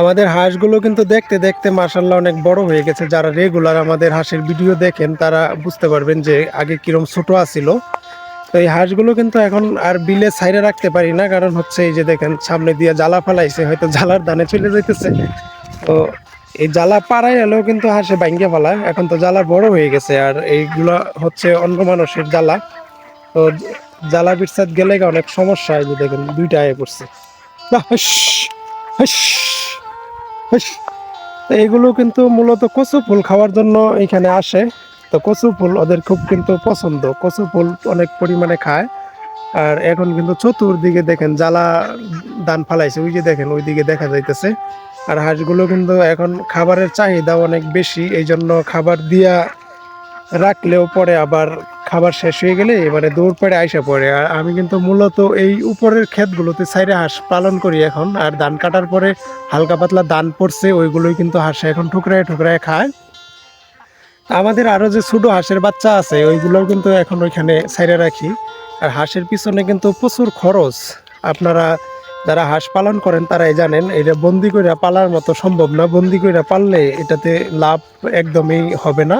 আমাদের হাঁসগুলো কিন্তু দেখতে দেখতে মাসাল্লাহ অনেক বড় হয়ে গেছে। যারা রেগুলার আমাদের হাঁসের ভিডিও দেখেন, তারা বুঝতে পারবেন যে আগে কিরম ছোট আছিল। তো এই হাঁসগুলো কিন্তু এখন আর বিলে সাইডে রাখতে পারি না, কারণ হচ্ছে এই যে দেখেন, সামনে দিয়ে জ্বালা ফালাইছে, হয়তো জ্বালার দানে চলে যেতেছে তো এই জ্বালা পাড়াই এলেও কিন্তু হাঁসে ভাঙ্গে ফেলায় এখন তো জ্বালা বড় হয়ে গেছে, আর এইগুলা হচ্ছে অন্য মানুষের জ্বালা। তো জ্বালা বিরসাদ গেলে অনেক সমস্যা, এই যে দেখেন, দুইটা আয় পড়ছে। হাস। তো কিন্তু মূলত কচু ফুল খাওয়ার জন্য এখানে আসে। তো কচু ফুল ওদের খুব কিন্তু পছন্দ। কচু ফুল অনেক পরিমাণে খায়। আর এখন কিন্তু চতুর্দিকে দেখেন জ্বালা দান ফালাইছে। ওই যে দেখেন, ওইদিকে দেখা যাইতেছে। আর হাঁসগুলো কিন্তু এখন খাবারের চাহিদা অনেক বেশি। এই জন্য খাবার দিয়া রাখলেও পরে আবার খাবার শেষ হয়ে গেলে এবারে দৌড় পড়ে আইসা পড়ে। আর আমি কিন্তু মূলত এই উপরের ক্ষেতগুলোতে সাইডে হাঁস পালন করি এখন। আর ধান কাটার পরে হালকা পাতলা ধান পড়ছে, ওইগুলোই কিন্তু হাঁসে এখন ঠুকরায় ঠুকরায় খায়। আমাদের আরও যে ছোটো হাঁসের বাচ্চা আছে, ওইগুলোও কিন্তু এখন ওইখানে সাইডে রাখি। আর হাঁসের পিছনে কিন্তু প্রচুর খরচ। আপনারা যারা হাঁস পালন করেন তারাই জানেন, এটা বন্দি করে পালার মতো সম্ভব না। বন্দি করে পাললে এটাতে লাভ একদমই হবে না।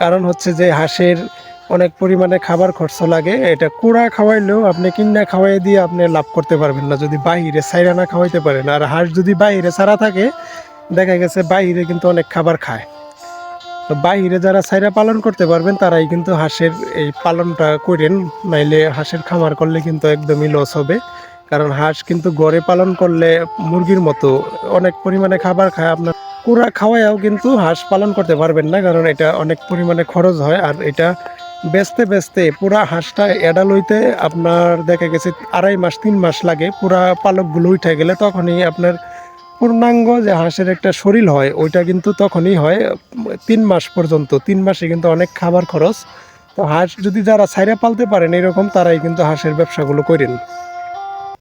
কারণ হচ্ছে যে হাঁসের অনেক পরিমাণে খাবার খরচ লাগে। এটা কুড়া খাওয়াইলেও আপনি কিনা খাওয়াই দিয়ে আপনি লাভ করতে পারবেন না। যদি বাহিরে সাইরা না খাওয়াইতে পারেন। আর হাঁস যদি বাইরে ছাড়া থাকে, দেখা গেছে বাহিরে কিন্তু অনেক খাবার খায়। তো বাইরে যারা সাইরা পালন করতে পারবেন, তারাই কিন্তু হাঁসের এই পালনটা করেন। নাইলে হাঁসের খামার করলে কিন্তু একদমই লস হবে। কারণ হাঁস কিন্তু গড়ে পালন করলে মুরগির মতো অনেক পরিমাণে খাবার খায়। আপনার কুড়া খাওয়াইও কিন্তু হাঁস পালন করতে পারবেন না, কারণ এটা অনেক পরিমাণে খরচ হয়। আর এটা বেচতে বেচতে পুরা হাঁসটা এডাল হইতে আপনার দেখা গেছে আড়াই মাস, তিন মাস লাগে, পুরা পালকগুলো উঠে গেলে তখনই আপনার পূর্ণাঙ্গ যে হাঁসের একটা শরীর হয়, ওইটা কিন্তু তখনই হয়, তিন মাস পর্যন্ত। তিন মাসে কিন্তু অনেক খাবার খরচ। তো হাঁস যদি যারা ছাইরা পালতে পারেন এরকম, তারাই কিন্তু হাঁসের ব্যবসাগুলো করেন।